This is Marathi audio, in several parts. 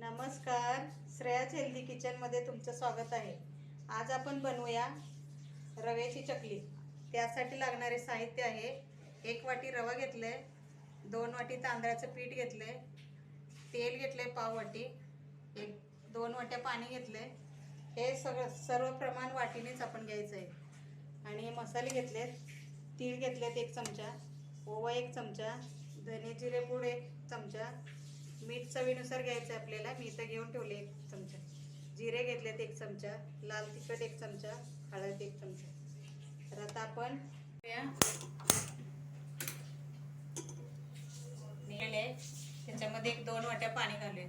नमस्कार. श्रेयाच हेल्दी किचनमध्ये तुमचं स्वागत आहे. आज आपण बनवूया रव्याची चकली. त्यासाठी लागणारे साहित्य आहे. एक वाटी रवा घेतले दोन वाटी तांदळाचं पीठ घेतले तेल घेतले पाव वाटी एक दोन वाट्या पाणी घेतले हे सगळं सर्व प्रमाण वाटीनेच आपण घ्यायचं आहे आणि हे मसाले घेतलेत तीळ घेतलेत एक चमचा ओवा एक चमचा धने जिरे पूड एक चमचा मीठ चवीनुसार घ्यायचं आहे आपल्याला. मी इथं घेऊन ठेवले एक चमचा. जिरे घेतलेत एक चमचा. लाल तिखट एक चमचा. हळद एक चमचा. तर आता आपण या त्याच्यामध्ये एक दोन वाट्या पाणी घालूया.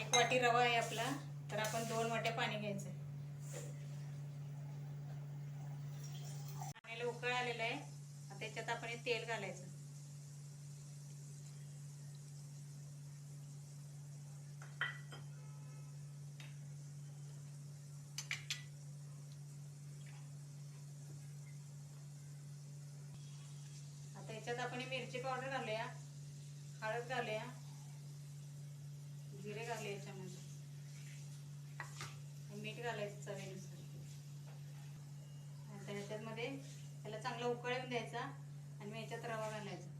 एक वाटी रवा आहे आपला. तर आपण दोन वाट्या पाणी घ्यायचं आहे. पाण्याला उकळ आलेलं आहे. त्याच्यात आपण तेल घालायचं. आता याच्यात आपण मिरची पावडर घालूया हळद घालूया जिरे घालूया याच्यामध्ये. मीठ घालायचं चवीनुसार. आता याच्यामध्ये त्याला चांगला उकळून द्यायचा आणि मग याच्यात रवा घालायचा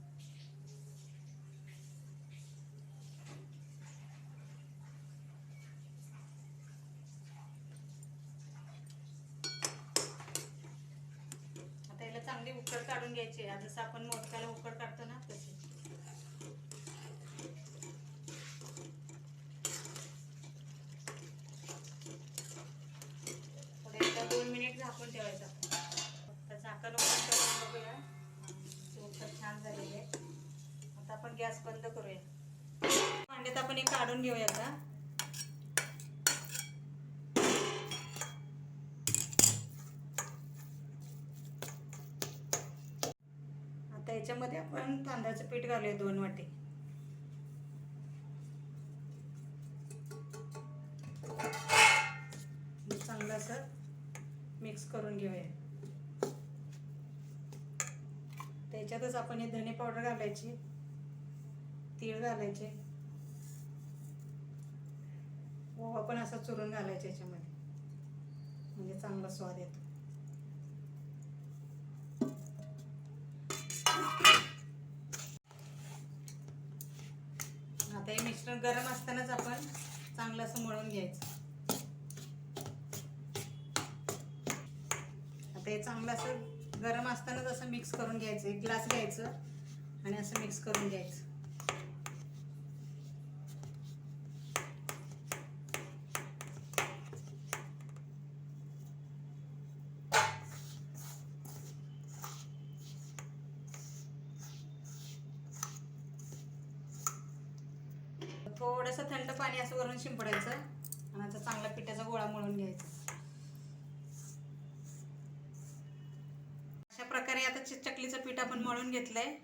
आता याला चांगली उकड काढून घ्यायची. जसं आपण मोदकाला उकड काढतो ना तशी एकदा दोन मिनिट झाकून ठेवायचं फक्त झाकण ओपन करून बघूया. उकड छान झालेली आहे. आता आपण गॅस बंद करूया. भांड्यात आपण हे काढून घेऊया आता. आता याच्यामध्ये आपण तांदळाचं पीठ घालूया दोन वाटे. चांगलं असं मिक्स करून घेऊया. त्याच्यातच आपण हे धने पावडर घालायची तीळ घालायचे. ओवा पण असा चुरून घालायचा याच्यामध्ये. म्हणजे चांगला स्वाद येतो. मिश्रण गरम असतानाच आपण चांगलं असं मळून घ्यायचं. आता हे चांगलं असं गरम असतानाच असं मिक्स करून घ्यायचं. एक ग्लास घ्यायचं आणि असं मिक्स करून घ्यायचं. थोडंसं थंड पाणी असं वरून शिंपडायचं आणि आता चांगला पिठाचा गोळा मळून घ्यायचा. अशा प्रकारे आता च- चकलीचं पीठ आपण मळून घेतलंय.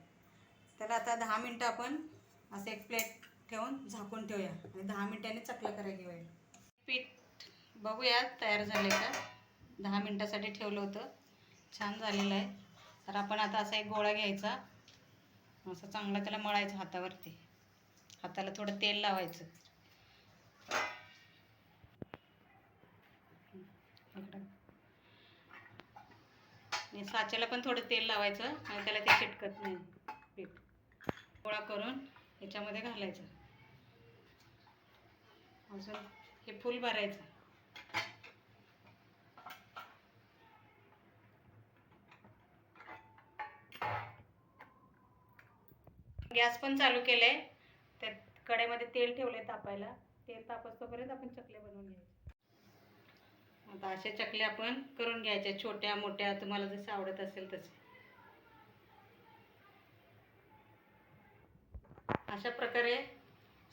त्याला आता दहा मिनटं आपण असं एक प्लेट ठेवून झाकून ठेवूया. आणि दहा मिनिटांनी चकला करायला घेऊया. पीठ बघूया तयार झाले का? दहा मिनटासाठी ठेवलं होतं. छान झालेलं आहे. तर आपण आता असा एक गोळा घ्यायचा. असं चांगला त्याला मळायचं हातावरती. हाताला थोडं तेल लावायचं. आणि साच्याला पण थोडं तेल लावायचं आणि त्याला ते चिटकत नाही पीठ. गोळा करून याच्यामध्ये घालायचं. अजून हे फुल भरायचं. गॅस पण चालू केलाय. कढईमध्ये तेल ठेवलंय तापायला. तेल तापस तोपर्यंत आपण चकल्या बनवून घ्यायच्या. आता अशा चकल्या आपण करून घ्यायच्या छोट्या मोठ्या तुम्हाला जसं आवडत असेल तसे. अशा प्रकारे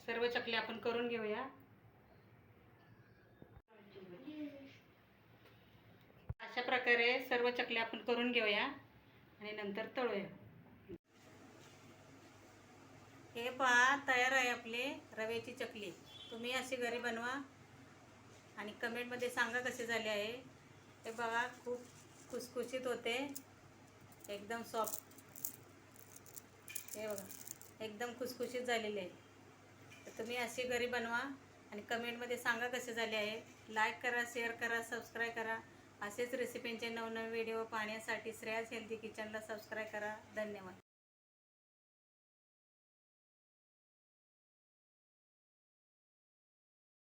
सर्व चकल्या आपण करून घेऊया. अशा प्रकारे सर्व चकल्या आपण करून घेऊया आणि नंतर तळूया. हे पहा तयार आहे आपली रव्याची चकली. तुम्ही अशी घरी बनवा आणि कमेंटमध्ये सांगा कसे झाले आहे. हे बघा खूप खुसखुशीत होते. एकदम सॉफ्ट हे बघा एकदम खुसखुशीत झालेली आहे. तर तुम्ही अशी घरी बनवा आणि कमेंटमध्ये सांगा कसे झाले आहे. लाईक करा शेअर करा सबस्क्राईब करा. असेच रेसिपींचे नवनवीन व्हिडिओ पाहण्यासाठी श्रेयास हेल्दी किचनला सबस्क्राईब करा. धन्यवाद.